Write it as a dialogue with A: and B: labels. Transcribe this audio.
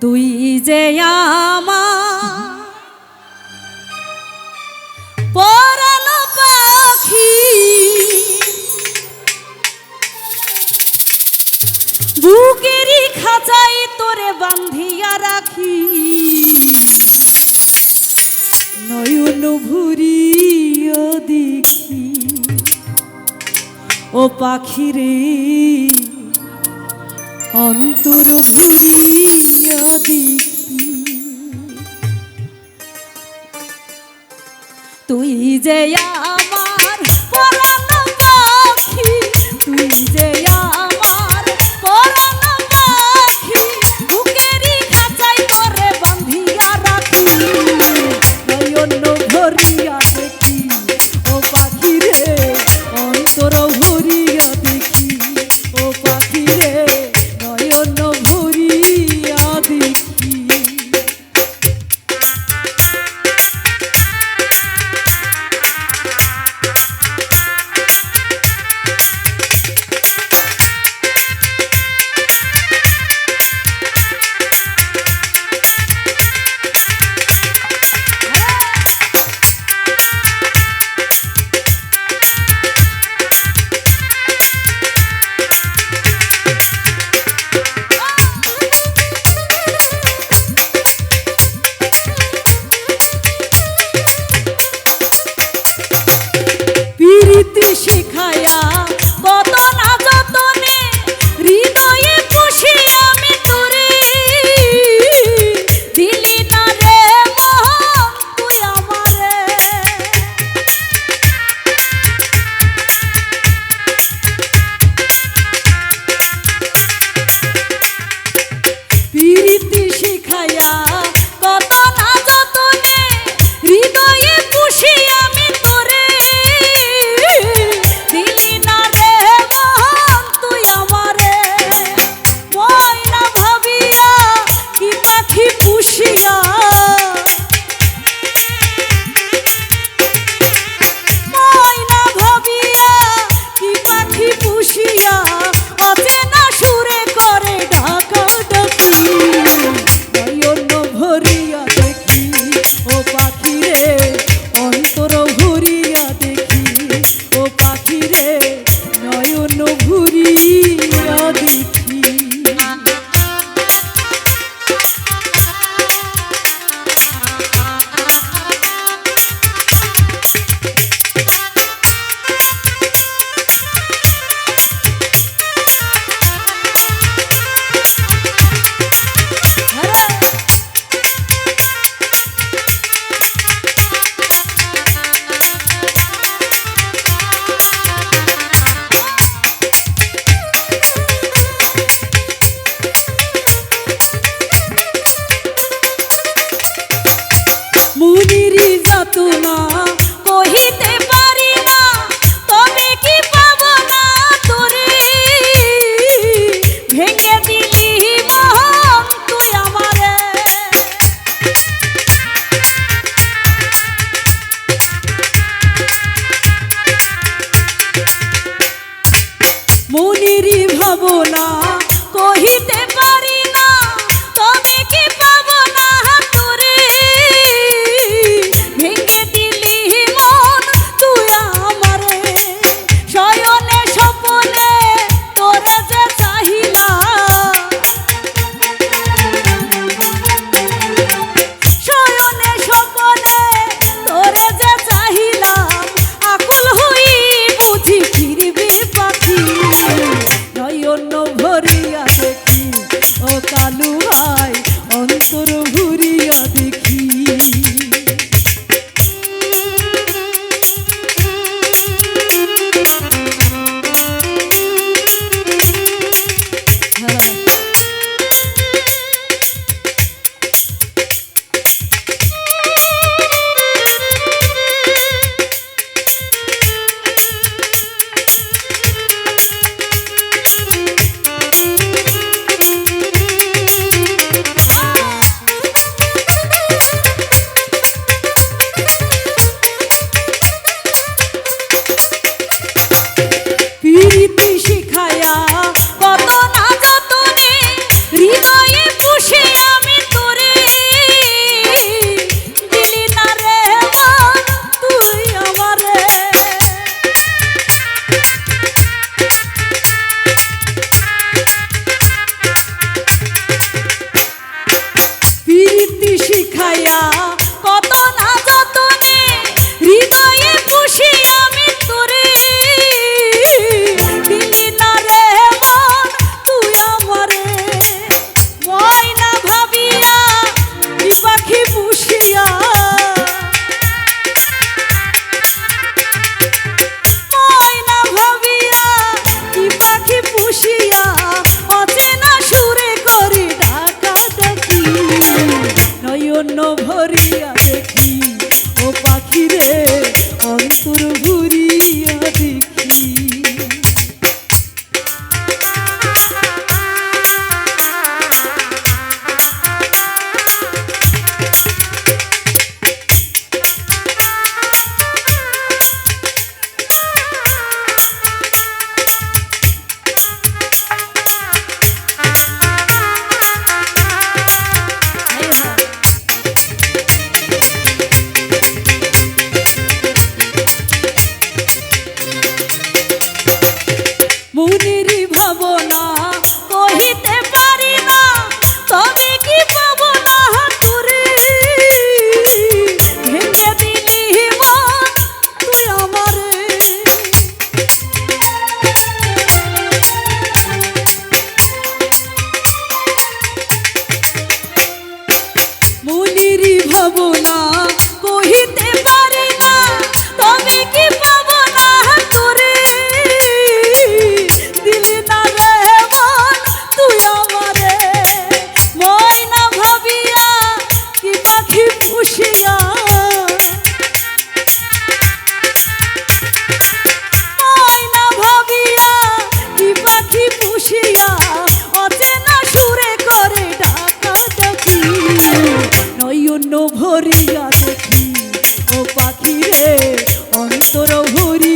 A: তুই যে পরানো পাখি বুকেরই খাঁচাই তোরে বান্ধিয়া রাখি। নয়ন ভুরিও দেখি। ও পাখিরে, অন্তর ভুরিয়া দেখি তুই যে yeah. ভরিয়া ভরিয়া দেখি ও পাখি রে অন্তর ভরি